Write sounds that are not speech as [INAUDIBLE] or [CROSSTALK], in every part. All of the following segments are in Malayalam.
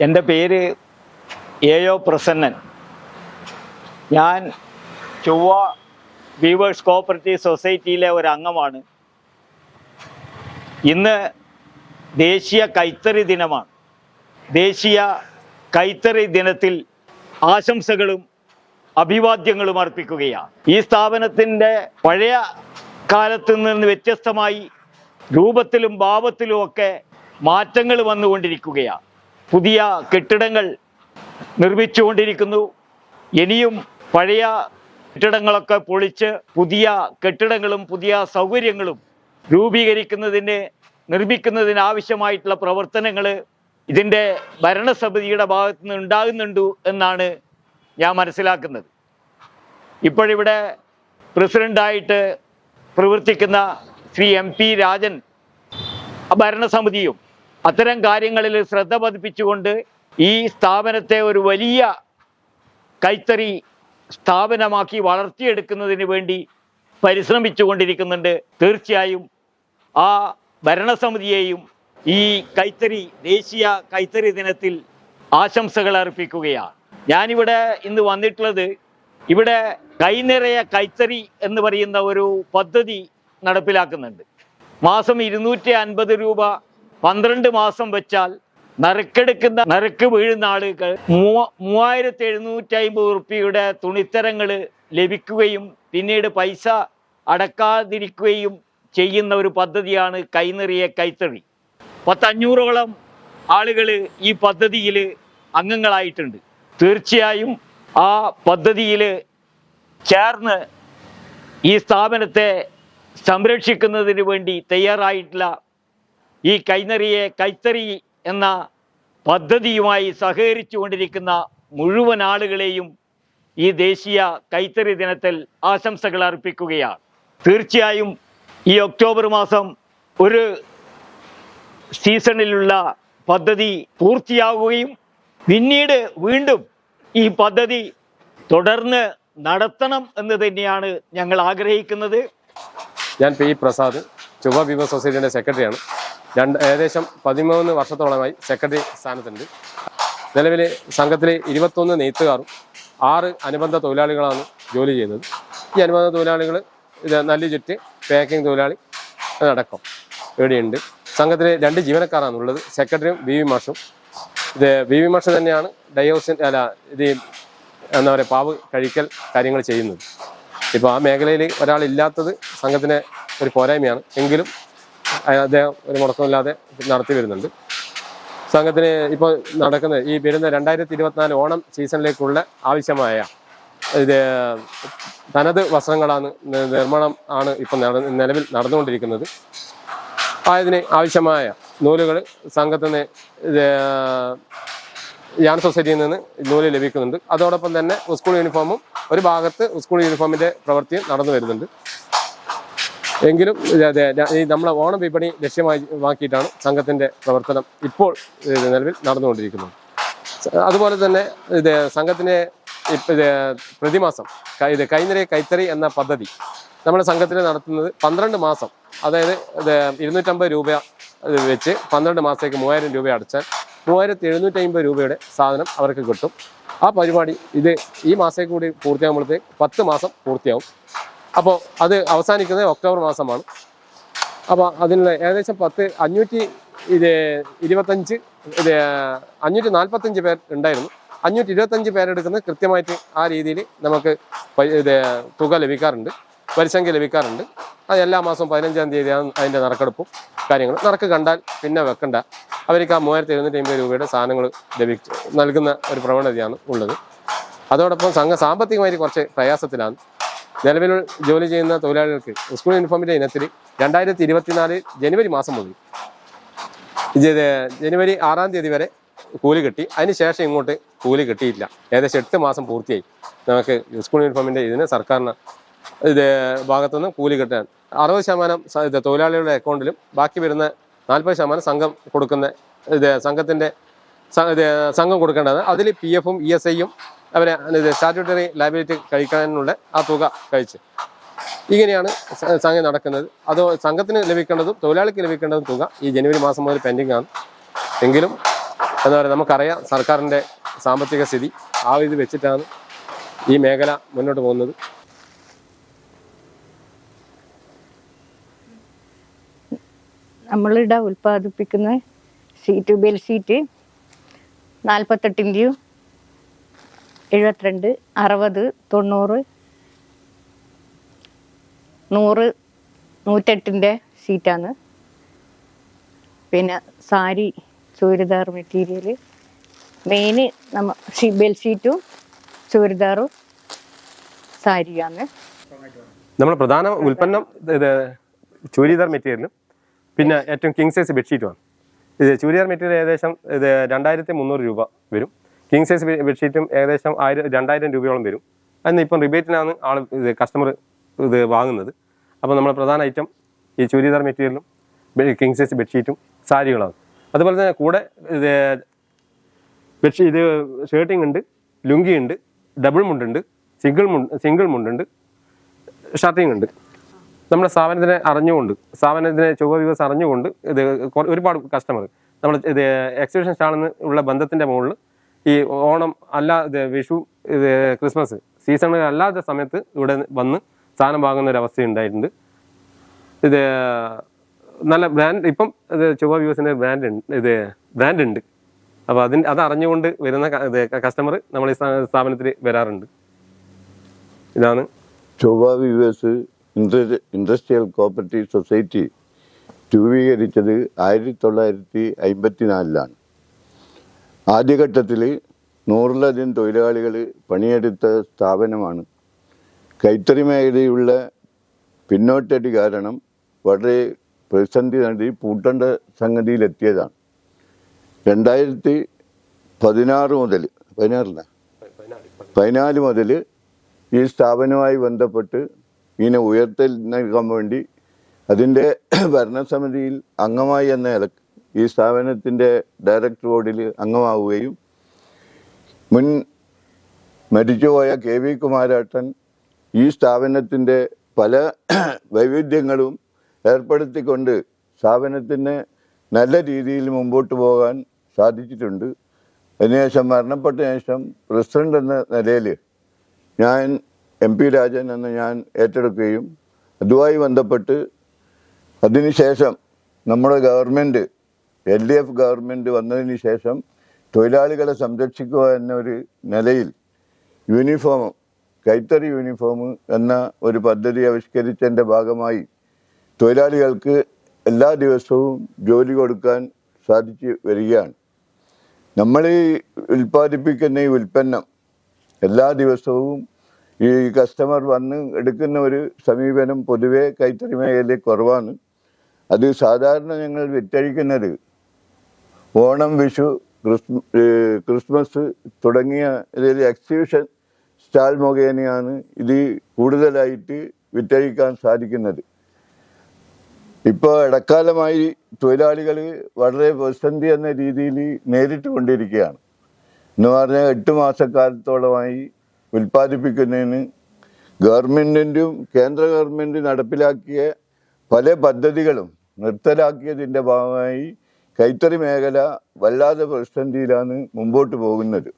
എന്റെ പേര് എയോ പ്രസന്നൻ. ഞാൻ ചൊവ്വ വീവേഴ്സ് കോപ്പറേറ്റീവ് സൊസൈറ്റിയിലെ ഒരു അംഗമാണ്. ഇന്ന് ദേശീയ കൈത്തറി ദിനമാണ്. ദേശീയ കൈത്തറി ദിനത്തിൽ ആശംസകളും അഭിവാദ്യങ്ങളും അർപ്പിക്കുകയാണ്. ഈ സ്ഥാപനത്തിന്റെ പഴയ കാലത്ത് നിന്ന് വ്യത്യസ്തമായി രൂപത്തിലും ഭാവത്തിലും ഒക്കെ മാറ്റങ്ങൾ വന്നുകൊണ്ടിരിക്കുകയാണ്. പുതിയ കെട്ടിടങ്ങൾ നിർമ്മിച്ചുകൊണ്ടിരിക്കുന്നു. ഇനിയും പഴയ കെട്ടിടങ്ങളൊക്കെ പൊളിച്ച് പുതിയ കെട്ടിടങ്ങളും പുതിയ സൗകര്യങ്ങളും രൂപീകരിക്കുന്നതിന് നിർമ്മിക്കുന്നതിന് ആവശ്യമായിട്ടുള്ള പ്രവർത്തനങ്ങൾ ഇതിന്റെ ഭരണസമിതിയുടെ ഭാഗത്തു നിന്ന് ഉണ്ടാകുന്നുണ്ട് എന്നാണ് ഞാൻ മനസ്സിലാക്കുന്നത്. ഇപ്പോഴിവിടെ പ്രസിഡന്റായിട്ട് പ്രവർത്തിക്കുന്ന ശ്രീ എം പി രാജൻ ഭരണസമിതിയും അത്തരം കാര്യങ്ങളിൽ ശ്രദ്ധ പതിപ്പിച്ചുകൊണ്ട് ഈ സ്ഥാപനത്തെ ഒരു വലിയ കൈത്തറി സ്ഥാപനമാക്കി വളർത്തിയെടുക്കുന്നതിന് വേണ്ടി പരിശ്രമിച്ചു കൊണ്ടിരിക്കുന്നുണ്ട് തീർച്ചയായും ആ ഭരണസമിതിയെയും ഈ കൈത്തറി ദേശീയ കൈത്തറി ദിനത്തിൽ ആശംസകൾ അർപ്പിക്കുകയാണ്. ഞാനിവിടെ ഇന്ന് വന്നിട്ടുള്ളത് ഇവിടെ കൈനിറയ കൈത്തറി എന്ന് പറയുന്ന ഒരു പദ്ധതി നടപ്പിലാക്കുന്നുണ്ട്. മാസം ഇരുന്നൂറ്റി അൻപത് രൂപ പന്ത്രണ്ട് മാസം വെച്ചാൽ നറുക്കെടുക്കുന്ന നറുക്ക് വീഴുന്ന ആളുകൾ മൂവ- മൂവായിരത്തി എഴുന്നൂറ്റി അമ്പത് റുപ്യയുടെ തുണിത്തരങ്ങൾ ലഭിക്കുകയും പിന്നീട് പൈസ അടക്കാതിരിക്കുകയും ചെയ്യുന്ന ഒരു പദ്ധതിയാണ് കൈനിറിയ കൈത്തറി. പത്തഞ്ഞൂറോളം ആളുകൾ ഈ പദ്ധതിയിൽ അംഗങ്ങളായിട്ടുണ്ട്. തീർച്ചയായും ആ പദ്ധതിയിൽ ചേർന്ന് ഈ സ്ഥാപനത്തെ സംരക്ഷിക്കുന്നതിന് വേണ്ടി തയ്യാറായിട്ടുള്ള ഈ കൈനറിയെ കൈത്തറി എന്ന പദ്ധതിയുമായി സഹകരിച്ചു കൊണ്ടിരിക്കുന്ന മുഴുവൻ ആളുകളെയും ഈ ദേശീയ കൈത്തറി ദിനത്തിൽ ആശംസകൾ അർപ്പിക്കുകയാണ്. തീർച്ചയായും ഈ ഒക്ടോബർ മാസം ഒരു സീസണിലുള്ള പദ്ധതി പൂർത്തിയാവുകയും പിന്നീട് വീണ്ടും ഈ പദ്ധതി തുടർന്ന് നടത്തണം എന്ന് തന്നെയാണ് ഞങ്ങൾ ആഗ്രഹിക്കുന്നത്. ഞാൻ പി പ്രസാദ് ചുവ ബീമ സൊസൈറ്റിയുടെ സെക്രട്ടറിയാണ്. രണ്ട് ഏകദേശം പതിമൂന്ന് വർഷത്തോളമായി സെക്രട്ടറി സ്ഥാനത്തുണ്ട്. നിലവിൽ സംഘത്തിലെ ഇരുപത്തൊന്ന് നെയ്ത്തുകാരും ആറ് അനുബന്ധ തൊഴിലാളികളാണ് ജോലി ചെയ്തത് ഈ അനുബന്ധ തൊഴിലാളികൾ ഇത് നല്ല ചുറ്റ് പാക്കിംഗ് തൊഴിലാളി അടക്കം ഇവിടെയുണ്ട്. സംഘത്തിലെ രണ്ട് ജീവനക്കാരാണ് ഉള്ളത് സെക്രട്ടറിയും ബി വി മാഷും. ഇത് ബി വി മാഷ് തന്നെയാണ് ഡയോസിൻ അല്ല ഇത് എന്താ പറയുക പാവ് കഴിക്കൽ കാര്യങ്ങൾ ചെയ്യുന്നത്. ഇപ്പോൾ ആ മേഖലയിൽ ഒരാളില്ലാത്തത് സംഘത്തിന് ഒരു പോരായ്മയാണ്. എങ്കിലും അദ്ദേഹം ഒരു മുടക്കമില്ലാതെ നടത്തി വരുന്നുണ്ട്. സംഘത്തിന് ഇപ്പോൾ നടക്കുന്ന ഈ വരുന്ന രണ്ടായിരത്തി ഇരുപത്തിനാല് ഓണം സീസണിലേക്കുള്ള ആവശ്യമായ ഇത് തനത് വസ്ത്രങ്ങളാണ് നിർമ്മാണം ആണ് ഇപ്പം നിലവിൽ നടന്നുകൊണ്ടിരിക്കുന്നത്. ആയതിന് ആവശ്യമായ നൂലുകൾ സംഘത്തിന് യാൻ സൊസൈറ്റിയിൽ നിന്ന് നൂൽ ലഭിക്കുന്നുണ്ട്. അതോടൊപ്പം തന്നെ സ്കൂൾ യൂണിഫോമും ഒരു ഭാഗത്ത് സ്കൂൾ യൂണിഫോമിന്റെ പ്രവൃത്തിയും നടന്നു വരുന്നുണ്ട്. എങ്കിലും നമ്മളെ ഓണം വിപണി ലക്ഷ്യമാക്കിയിട്ടാണ് സംഘത്തിന്റെ പ്രവർത്തനം ഇപ്പോൾ നിലവിൽ നടന്നുകൊണ്ടിരിക്കുന്നത്. അതുപോലെ തന്നെ ഇത് സംഘത്തിന്റെ പ്രതിമാസം ഇത് കൈനിറ കൈത്തറി എന്ന പദ്ധതി നമ്മുടെ സംഘത്തിൽ നടത്തുന്നത് പന്ത്രണ്ട് മാസം. അതായത് ഇരുന്നൂറ്റമ്പത് രൂപ വെച്ച് പന്ത്രണ്ട് മാസത്തേക്ക് മൂവായിരം രൂപ അടച്ചാൽ മൂവായിരത്തി എഴുന്നൂറ്റി അമ്പത് രൂപയുടെ സാധനം അവർക്ക് കിട്ടും. ആ പരിപാടി ഇത് ഈ മാസത്തേക്ക് കൂടി പൂർത്തിയാകുമ്പോഴത്തേക്ക് പത്ത് മാസം പൂർത്തിയാവും. അപ്പോൾ അത് അവസാനിക്കുന്നത് ഒക്ടോബർ മാസമാണ്. അപ്പോൾ അതിനുള്ള ഏകദേശം പത്ത് അഞ്ഞൂറ്റി ഇത് ഇരുപത്തഞ്ച് ഇത് അഞ്ഞൂറ്റി നാൽപ്പത്തഞ്ച് പേർ ഉണ്ടായിരുന്നു. അഞ്ഞൂറ്റി ഇരുപത്തഞ്ച് പേരെടുക്കുന്നത് കൃത്യമായിട്ട് ആ രീതിയിൽ നമുക്ക് ഇത് തുക ലഭിക്കാറുണ്ട്. പരിസംഖ്യ ലഭിക്കാറുണ്ട്. അത് എല്ലാ മാസവും പതിനഞ്ചാം തീയതിയാണ് അതിന്റെ നറുക്കെടുപ്പും കാര്യങ്ങളും. നറുക്ക് കണ്ടാൽ പിന്നെ വെക്കണ്ട. അവർക്ക് ആ മൂവായിരത്തി എഴുന്നൂറ്റി അമ്പത് രൂപയുടെ സാധനങ്ങൾ ലഭിച്ചു നൽകുന്ന ഒരു പ്രവണതയാണ് ഉള്ളത്. അതോടൊപ്പം സംഘ സാമ്പത്തികമായിട്ട് കുറച്ച് പ്രയാസത്തിലാണ്. നിലവിൽ ജോലി ചെയ്യുന്ന തൊഴിലാളികൾക്ക് സ്കൂൾ യൂണിഫോമിന്റെ ഇനത്തിൽ രണ്ടായിരത്തി ഇരുപത്തിനാല് ജനുവരി മാസം മുതൽ ജനുവരി ആറാം തീയതി വരെ കൂലി കിട്ടി. അതിന് ശേഷം ഇങ്ങോട്ട് കൂലി കിട്ടിയില്ല ഏകദേശം എട്ട് മാസം പൂർത്തിയായി. നമുക്ക് സ്കൂൾ യൂണിഫോമിന്റെ ഇതിന് സർക്കാരിന് ഇത് ഭാഗത്തുനിന്ന് കൂലി കിട്ടാൻ അറുപത് ശതമാനം തൊഴിലാളികളുടെ അക്കൗണ്ടിലും ബാക്കി വരുന്ന നാൽപ്പത് ശതമാനം സംഘം കൊടുക്കുന്ന ഇത് സംഘത്തിന്റെ സംഘം കൊടുക്കേണ്ടത് അതിൽ പി എഫും ഇ എസ് ഐയും അവരെ സ്റ്റാറ്റ്യൂട്ടറി ലയബിലിറ്റി കഴിക്കാനുള്ള ആ തുക കഴിച്ച്. ഇങ്ങനെയാണ് സംഘം നടക്കുന്നത്. അത് സംഘത്തിന് ലഭിക്കേണ്ടതും തൊഴിലാളിക്ക് ലഭിക്കേണ്ടതും തുക ഈ ജനുവരി മാസം മുതൽ പെൻഡിംഗ് ആണ്. എങ്കിലും എന്താ പറയുക നമുക്കറിയാം സർക്കാരിന്റെ സാമ്പത്തിക സ്ഥിതി ആ ഇത് വെച്ചിട്ടാണ് ഈ മേഖല മുന്നോട്ട് പോകുന്നത്. നമ്മളിവിടെ ഉൽപ്പാദിപ്പിക്കുന്ന സീറ്റ് ബെൽ സീറ്റ് നാൽപ്പത്തെട്ടിന്റെയും എഴുപത്തിരണ്ട് അറുപത് തൊണ്ണൂറ് നൂറ് നൂറ്റെട്ടിന്റെ സീറ്റാണ്. പിന്നെ സാരി ചുരിദാർ മെറ്റീരിയൽ മെയിന് നമ്മ സീറ്റും ചുരിദാറും സാരിയാണ് നമ്മൾ പ്രധാന ഉൽപ്പന്നം ഇത് ചുരിദാർ മെറ്റീരിയലും പിന്നെ ഏറ്റവും കിങ് സൈസ് ബെഡ്ഷീറ്റുമാണ്. ഇത് ചുരിദാർ മെറ്റീരിയൽ ഏകദേശം ഇത് രണ്ടായിരത്തി മുന്നൂറ് രൂപ വരും. കിങ് സൈസ് ബെഡ്ഷീറ്റും ഏകദേശം ആയിരം രണ്ടായിരം രൂപയോളം വരും. അതിന് ഇപ്പം റിബേറ്റിനാണ് ആൾ ഇത് കസ്റ്റമർ ഇത് വാങ്ങുന്നത്. അപ്പോൾ നമ്മുടെ പ്രധാന ഐറ്റം ഈ ചുരിദാർ മെറ്റീരിയലും കിങ് സൈസ് ബെഡ്ഷീറ്റും സാരികളാണ്. അതുപോലെ തന്നെ കൂടെ ഇത് ബെഡ്ഷീ ഇത് ഷർട്ടിംഗ് ഉണ്ട് ലുങ്കി ഉണ്ട് ഡബിൾ മുണ്ടുണ്ട് സിംഗിൾ മുണ്ട് സിംഗിൾ മുണ്ടുണ്ട് ഷർട്ടിങ് ഉണ്ട്. നമ്മുടെ സ്ഥാപനത്തിനെ അറിഞ്ഞുകൊണ്ട് സ്ഥാപനത്തിനെ ചൊവ്വ ദിവസം അറിഞ്ഞുകൊണ്ട് ഇത് ഒരുപാട് കസ്റ്റമർ നമ്മൾ ഇത് എക്സിബിഷൻ സ്റ്റാളിൽ ഉള്ള ബന്ധത്തിന്റെ മുകളിൽ ഈ ഓണം അല്ല ഇത് വിഷു ഇത് ക്രിസ്മസ് സീസണുകൾ അല്ലാത്ത സമയത്ത് ഇവിടെ വന്ന് സാധനം വാങ്ങുന്ന ഒരു അവസ്ഥ ഉണ്ടായിട്ടുണ്ട്. ഇത് നല്ല ബ്രാൻഡ് ഇപ്പം ഇത് ചുവ വ്യൂസിന്റെ ബ്രാൻഡ് ഉണ്ട് ഇത് ബ്രാൻഡ് ഉണ്ട്. അപ്പോൾ അതിന് അത് അറിഞ്ഞുകൊണ്ട് വരുന്ന കസ്റ്റമർ നമ്മൾ ഈ സ്ഥാപനത്തിൽ വരാറുണ്ട്. ഇതാണ്. ചൊവ്വ വ്യൂവേഴ്സ് ഇൻഡസ്ട്രിയൽ കോപ്പറേറ്റീവ് സൊസൈറ്റി രൂപീകരിച്ചത് ആയിരത്തി തൊള്ളായിരത്തി അമ്പത്തിനാലിലാണ് ആദ്യഘട്ടത്തിൽ നൂറിലധികം തൊഴിലാളികൾ പണിയെടുത്ത സ്ഥാപനമാണ്. കൈത്തറി മേഖലയുള്ള പിന്നോട്ടടി കാരണം വളരെ പ്രതിസന്ധി നേടി പൂട്ടേണ്ട സംഗതിയിലെത്തിയതാണ്. രണ്ടായിരത്തി പതിനാറ് മുതൽ പതിനാറില്ല? പതിനാല് മുതൽ ഈ സ്ഥാപനവുമായി ബന്ധപ്പെട്ട് ഇതിനെ നൽകാൻ വേണ്ടി അതിന്റെ ഭരണസമിതിയിൽ അംഗമായി എന്ന നിലയ്ക്ക് ഈ സ്ഥാപനത്തിന്റെ ഡയറക്ടർ ബോർഡിൽ അംഗമാവുകയും മുൻ മരിച്ചുപോയ കെ വി കുമാരേട്ടൻ ഈ സ്ഥാപനത്തിന്റെ പല [CLEARS THROAT] വൈവിധ്യങ്ങളും ഏർപ്പെടുത്തിക്കൊണ്ട് സ്ഥാപനത്തിന് നല്ല രീതിയിൽ മുമ്പോട്ട് പോകാൻ സാധിച്ചിട്ടുണ്ട്. അതിനുശേഷം മരണപ്പെട്ട ശേഷം പ്രസിഡന്റ് എന്ന നിലയിൽ ഞാൻ എം പി രാജൻ എന്ന് ഞാൻ ഏറ്റെടുക്കുകയും അതുമായി ബന്ധപ്പെട്ട് അതിനുശേഷം നമ്മുടെ government L D F government വന്നതിന് ശേഷം തൊഴിലാളികളെ സംരക്ഷിക്കുക എന്നൊരു നിലയിൽ യൂണിഫോം കൈത്തറി യൂണിഫോം എന്ന ഒരു പദ്ധതി ആവിഷ്കരിച്ചതിന്റെ ഭാഗമായി തൊഴിലാളികൾക്ക് എല്ലാ ദിവസവും ജോലി കൊടുക്കാൻ സാധിച്ചു വരികയാണ്. നമ്മൾ ഈ ഉൽപ്പാദിപ്പിക്കുന്ന ഈ ഉൽപ്പന്നം എല്ലാ ദിവസവും ഈ കസ്റ്റമർ വന്ന് എടുക്കുന്ന ഒരു സമീപനം പൊതുവെ കൈത്തറി മേഖലയിൽ കുറവാണ്. അത് സാധാരണ ഞങ്ങൾ വിറ്റഴിക്കുന്നത് ഓണം വിഷു ക്രിസ്മസ് തുടങ്ങിയ ഇതിൽ എക്സിബിഷൻ സ്റ്റാൾ മുഖേനയാണ് ഇത് കൂടുതലായിട്ട് വിറ്റഴിക്കാൻ സാധിക്കുന്നത്. ഇപ്പോൾ ഇടക്കാലമായി തൊഴിലാളികൾ വളരെ പ്രതിസന്ധി എന്ന രീതിയിൽ നേരിട്ട് കൊണ്ടിരിക്കുകയാണ്. എന്ന് പറഞ്ഞാൽ എട്ട് മാസക്കാലത്തോളമായി ഉൽപ്പാദിപ്പിക്കുന്നതിന് ഗവൺമെന്റിന്റെയും കേന്ദ്ര ഗവൺമെന്റ് നടപ്പിലാക്കിയ പല പദ്ധതികളും നിർത്തലാക്കിയതിന്റെ ഭാഗമായി കൈത്തറി മേഖല വല്ലാതെ പ്രതിസന്ധിയിലാണ് മുമ്പോട്ട് പോകുന്നത്.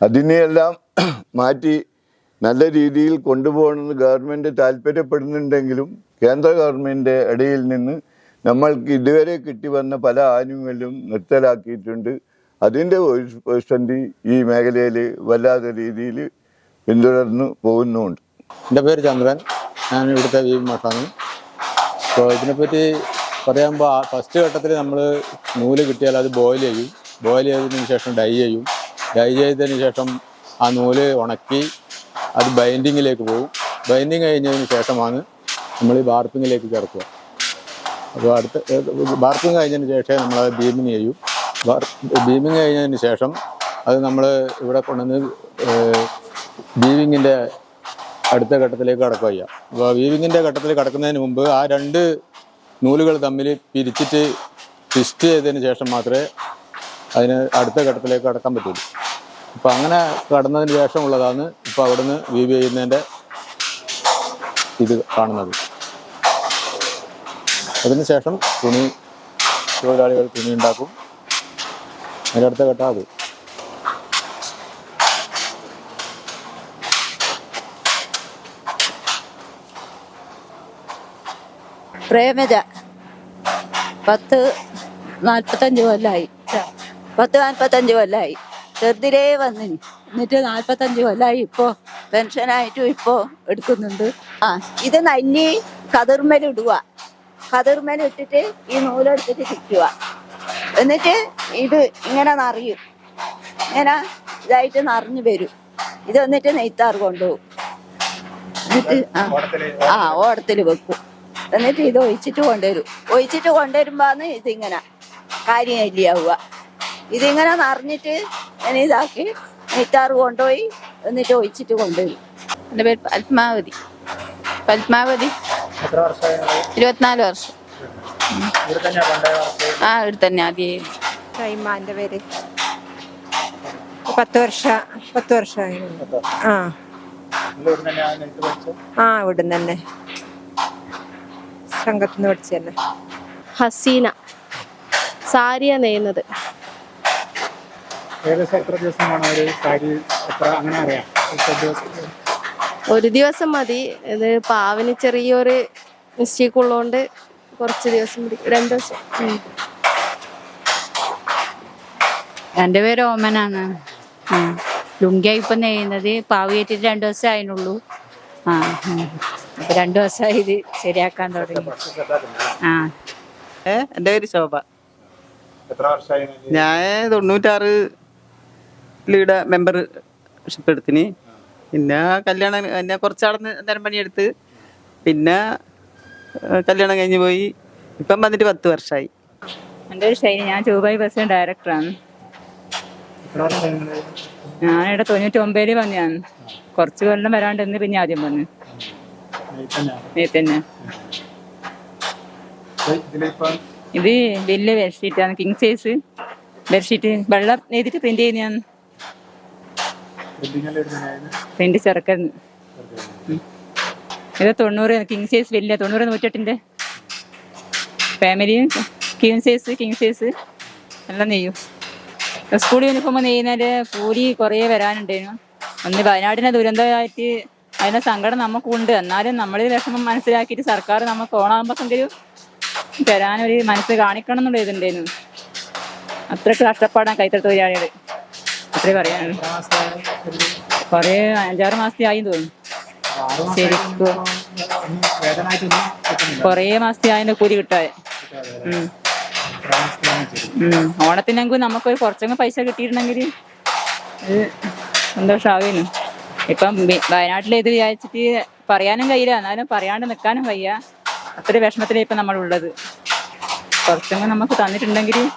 അതിനെയെല്ലാം [CLEARS THROAT] മാറ്റി നല്ല രീതിയിൽ കൊണ്ടുപോകണമെന്ന് ഗവൺമെന്റ് താല്പര്യപ്പെടുന്നുണ്ടെങ്കിലും കേന്ദ്ര ഗവൺമെന്റ് ഇടയിൽ നിന്ന് നമ്മൾക്ക് ഇതുവരെ കിട്ടി വന്ന പല ആനുകൂല്യങ്ങളും നിർത്തലാക്കിയിട്ടുണ്ട്. അതിന്റെ പ്രതിസന്ധി ഈ മേഖലയിൽ വല്ലാത്ത രീതിയിൽ പിന്തുടർന്ന് പോകുന്നുമുണ്ട്. എന്റെ പേര് ചന്ദ്രൻ. ഞാൻ ഇവിടുത്തെ വി മാസാണ് അപ്പോൾ ഇതിനെപ്പറ്റി പറയുമ്പോൾ ഫസ്റ്റ് ഘട്ടത്തിൽ നമ്മൾ നൂൽ കിട്ടിയാൽ അത് ബോയിൽ ചെയ്യും. ബോയിൽ ചെയ്തതിന് ശേഷം ഡൈ ചെയ്യും. ഡൈ ചെയ്തതിന് ശേഷം ആ നൂൽ ഉണക്കി അത് ബൈൻഡിങ്ങിലേക്ക് പോകും. ബൈൻഡിങ് കഴിഞ്ഞതിന് ശേഷമാണ് നമ്മൾ ഈ ബാർപ്പിങ്ങിലേക്ക് കിടക്കുക അപ്പോൾ അടുത്ത ബാർപ്പിങ് കഴിഞ്ഞതിന് ശേഷം നമ്മൾ ബീമിങ് ചെയ്യും. ബീമിങ് കഴിഞ്ഞതിന് ശേഷം അത് നമ്മൾ ഇവിടെ കൊണ്ടുവന്ന് ബീവിങ്ങിന്റെ അടുത്ത ഘട്ടത്തിലേക്ക് കടക്കുക ചെയ്യാം അപ്പോൾ വീവിങ്ങിന്റെ ഘട്ടത്തിൽ കടക്കുന്നതിന് മുമ്പ് ആ രണ്ട് നൂലുകൾ തമ്മിൽ പിരിച്ചിട്ട് ട്വിസ്റ്റ് ചെയ്തതിന് ശേഷം മാത്രമേ അതിന് അടുത്ത ഘട്ടത്തിലേക്ക് കടക്കാൻ പറ്റുള്ളൂ. അപ്പോൾ അങ്ങനെ കടന്നതിന് ശേഷമുള്ളതാണ് ഇപ്പോൾ അവിടുന്ന് വീവ് ചെയ്യുന്നതിന്റെ ഇത് കാണുന്നത്. അതിന് ശേഷം തുണി തൊഴിലാളികൾ തുണി ഉണ്ടാക്കും. അതിന്റെ അടുത്ത ഘട്ടം അത്. പ്രേമജ. പത്ത് നാൽപ്പത്തഞ്ച് കൊല്ലായി. പത്ത് നാൽപ്പത്തഞ്ച് കൊല്ലായി. ചെറുതിലേ വന്നിന്. എന്നിട്ട് നാൽപ്പത്തഞ്ച് കൊല്ലായി ഇപ്പോൾ പെൻഷനായിട്ടും ഇപ്പോ എടുക്കുന്നുണ്ട്. ആ ഇത് നന്നി കതിർമേൽ ഇട്ടിട്ട് ഈ നൂലെടുത്തിട്ട് ചുറ്റുക. എന്നിട്ട് ഇത് ഇങ്ങനെ നിറയും. ഇങ്ങനെ ഇതായിട്ട് നിറഞ്ഞു വരും. ഇത് വന്നിട്ട് നെയ്ത്താറ് കൊണ്ടുപോകും. എന്നിട്ട് ആ ഓടത്തിൽ വെക്കും. എന്നിട്ട് ഇത് ഒഴിച്ചിട്ട് കൊണ്ടുവരും. ഒഴിച്ചിട്ട് കൊണ്ടുവരുമ്പോന്ന് ഇതിങ്ങനെ കാര്യം ഇല്ലാവുക ഇതിങ്ങനെ നിറഞ്ഞിട്ട് ഞാൻ ഇതാക്കി നെയ്ത്താറ് കൊണ്ടുപോയി എന്നിട്ട് ഒഴിച്ചിട്ട് കൊണ്ടുവരും. എന്റെ പേര് പത്മാവതി. പത്മാവതി. ഇരുപത്തിനാല് വർഷം. ആ ഇവിടെ തന്നെ ആദ്യം. കൈമാന്റെ പേര്. പത്ത് വർഷ പത്ത് വർഷമായി. ആ. ആ ഇവിടുന്ന് തന്നെ. സംഘത്തുനിന്ന് പഠിച്ചു തന്നെ ഹസീന. സാരിയ നെയ്യുന്നത്. ഒരു സാരി എത്ര അങ്ങനെ അറിയാം? എത്ര ദിവസം? ഒരു ദിവസം മതി. ഇത് പാവിന് ചെറിയൊരു മിസ്റ്റേക്ക് ഉള്ളതുകൊണ്ട് കുറച്ച് ദിവസം മതി. രണ്ട് ദിവസം. എന്റെ പേര് ഓമനാണ്. ലുങ്കിയായി ലുങ്കിയ ഇപ്പം നെയ്യുന്നത്. പാവ് കയറ്റിട്ട് രണ്ട് ദിവസം ആയിരുന്നുള്ളൂ ആ രണ്ട് ദിവസമായി ഇത് ശരിയാക്കാൻ തുടങ്ങി. ആ. എന്റെ പേര് ശോഭ. എത്ര വർഷമായി ഞാൻ തൊണ്ണൂറ്റാറ് ലീഡ് മെമ്പർഷിപ്പ് എടുത്തിന്. പിന്നെ കല്യാണം പിന്നെ കുറച്ചാളന്ന് നേരം പണിയെടുത്ത്. പിന്നെ കല്യാണം കഴിഞ്ഞ് പോയി. ഇപ്പം വന്നിട്ട് പത്ത് വർഷമായി എന്റെ പേര് ഷൈനി. ഞാൻ ചൊവ്വായി ബസ് ഡയറക്ടറാണ് ഞാനിവിടെ തൊണ്ണൂറ്റി ഒമ്പതിൽ ഞാൻ കുറച്ച് കൊല്ലം വരാണ്ട് ഇന്ന് പിന്നെ ആദ്യം വന്നു. ഇത് വലിയ ബെഡ്ഷീറ്റാണ് കിങ് സൈസ് ബെഡ്ഷീറ്റ് വെള്ളം നെയ്തിട്ട് പ്രിന്റ് ചെയ്യുന്ന പ്രിന്റ് ചെറുക്കുന്നു ഇത് തൊണ്ണൂറ് കിങ് സൈസ് വലിയ തൊണ്ണൂറ് നൂറ്റെട്ടിന്റെ. Family king size king size എല്ലാം നെയ്യും. സ്കൂൾ യൂണിഫോം നെയ്യുന്നതിന്റെ കൂലി കുറേ വരാനുണ്ടായിരുന്നു. ഒന്ന് വയനാടിനെ ദുരന്തമായിട്ട് അതിന്റെ സങ്കടം നമുക്കുണ്ട്. എന്നാലും നമ്മൾ വിഷമം മനസ്സിലാക്കിയിട്ട് സർക്കാർ നമുക്ക് ഓണാകുമ്പോഴെങ്കിലും തരാനൊരു മനസ്സ് കാണിക്കണം എന്നുള്ള ഇതുണ്ടായിരുന്നു. അത്രയ്ക്ക് കഷ്ടപ്പാടാണ് കൈത്തറി തൊഴിലാളികൾ അത്രേ പറയാനുള്ളൂ. കുറേ അഞ്ചാറ് മാസത്തെ തോന്നുന്നു. ശരിക്കും. കുറേ മാസത്തെ അതിന്റെ കൂലി കിട്ടാതെ. ഓണത്തിനെങ്കിൽ നമുക്ക് കുറച്ചങ്ങ് പൈസ കിട്ടിയിട്ടുണ്ടെങ്കിൽ ഇത് സന്തോഷമാവുന്നു ഇപ്പം വയനാട്ടിലെ ഇത് വിചാരിച്ചിട്ട് പറയാനും കഴിയില്ല എന്നാലും പറയാണ്ട് നിൽക്കാനും വയ്യ. അത്ര വിഷമത്തിലേ ഇപ്പം നമ്മളുള്ളത്. കുറച്ചൊന്നും നമുക്ക് തന്നിട്ടുണ്ടെങ്കിൽ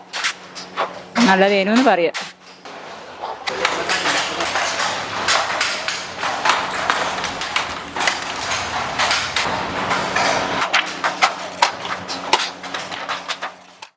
നല്ലതേനു എന്ന് പറയാം.